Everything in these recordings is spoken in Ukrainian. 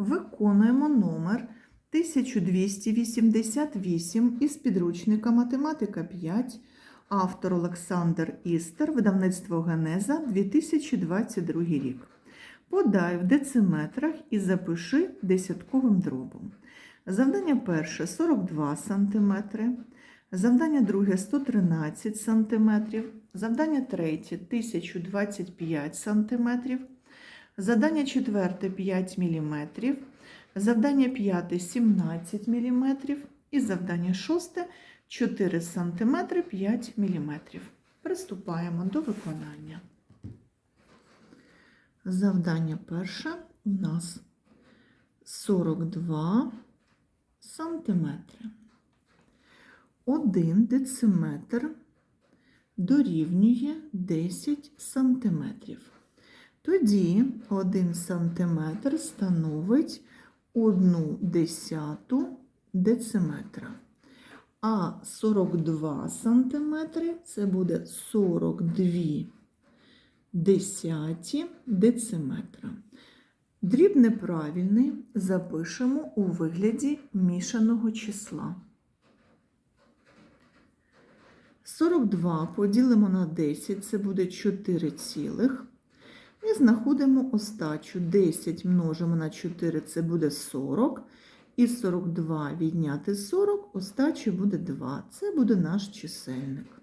Виконуємо номер 1288 із підручника Математика 5, автор Олександр Істер, видавництво Генеза 2022 рік. Подай в дециметрах і запиши десятковим дробом. Завдання перше 42 см, завдання друге 113 см, завдання третє 1025 см, Завдання четверте 5 мм, завдання п'яте 17 мм і завдання шосте 4 см 5 мм. Приступаємо до виконання. Завдання перше у нас 42 сантиметри. 1 дециметр дорівнює 10 сантиметрів. Тоді 1 см становить 1 десяту дециметра. А 42 см це буде 42 десяті дециметра. Дріб неправильний запишемо у вигляді мішаного числа. 42 поділимо на 10, це буде 4 цілих. І знаходимо остачу. 10 множимо на 4, це буде 40. І 42 відняти 40, остачі буде 2. Це буде наш чисельник.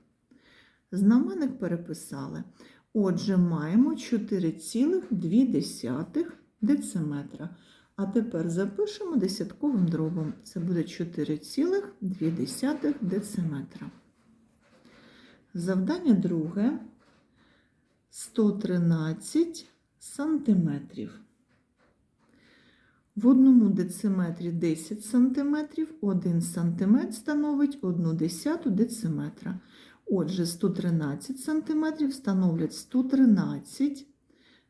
Знаменник переписали. Отже, маємо 4,2 дециметра. А тепер запишемо десятковим дробом. Це буде 4,2 дециметра. Завдання друге. 113 сантиметрів. В одному дециметрі 10 сантиметрів, 1 сантиметр становить 1 десяту дециметра. Отже, 113 сантиметрів становлять 113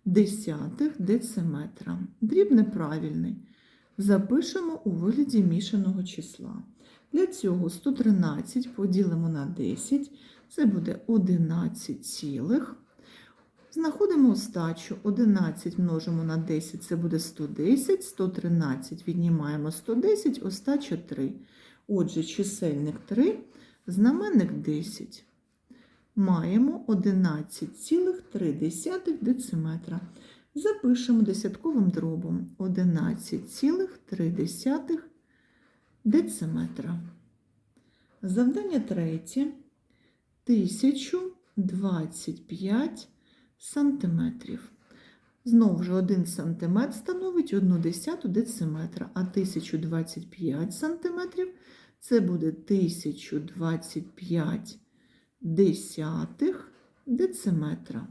десятих дециметра. Дріб неправильний. Запишемо у вигляді мішаного числа. Для цього 113 поділимо на 10, це буде 11 цілих. Знаходимо остачу. 11 множимо на 10, це буде 110, 113 віднімаємо 110, остача 3. Отже, чисельник 3, знаменник 10. Маємо 11,3 дециметра. Запишемо десятковим дробом 11,3 дециметра. Завдання третє. 1025 сантиметрів. Знову ж 1 сантиметр становить 1 десяту дециметра, а 1025 сантиметрів це буде 1025 десятих дециметра.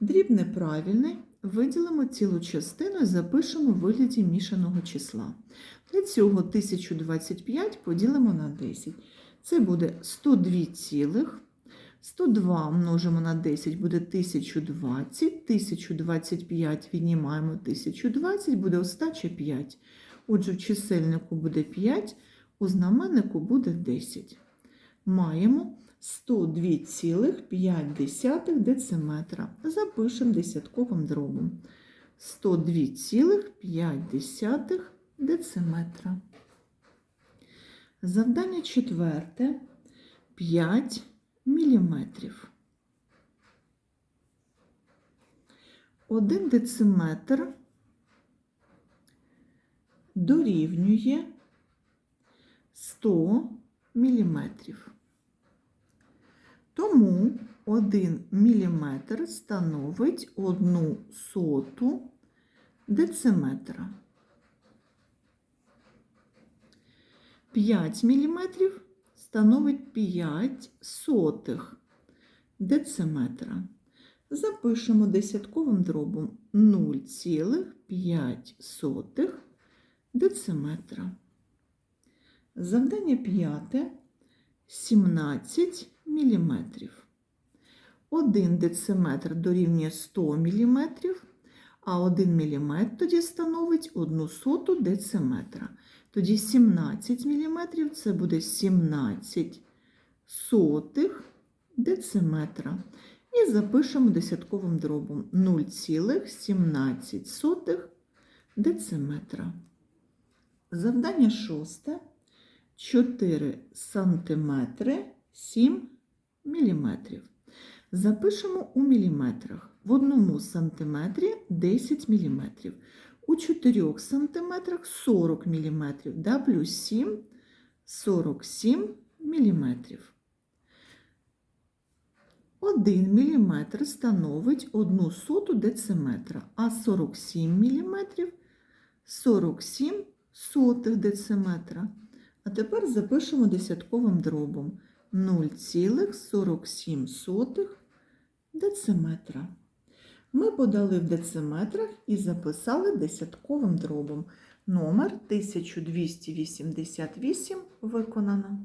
Дріб неправильний. Виділимо цілу частину і запишемо в вигляді мішаного числа. Для цього 1025 поділимо на 10. Це буде 102 цілих. 102 множимо на 10 буде 1020, 1025 віднімаємо 1020, буде остача 5. Отже, в чисельнику буде 5, у знаменнику буде 10. Маємо 102,5 дециметра. Запишемо десятковим дробом. 102,5 дециметра. Завдання четверте 5 міліметрів. Один дециметр дорівнює 100 міліметрів. Тому 1 міліметр становить 1 соту дециметра. 5 міліметрів становить 5 сотих дециметра. Запишемо десятковим дробом 0,5 дециметра. Завдання п'яте 17 міліметрів. 1 дециметр дорівнює 100 міліметрів, а 1 міліметр тоді становить 1 соту дециметра. Тоді 17 мм це буде 17 сотих дециметра. І запишемо десятковим дробом 0,17 дециметра. Завдання шосте. 4 сантиметри 7 міліметрів. Запишемо у міліметрах. В одному сантиметрі 10 міліметрів. У 4 сантиметрах 40 міліметрів. Да, плюс 7 47 міліметрів. 1 міліметр становить 1 соту дециметра, а 47 міліметрів 47 сотих дециметра. А тепер запишемо десятковим дробом 0,47 дециметра. Ми подали в дециметрах і записали десятковим дробом. Номер 1288 виконано.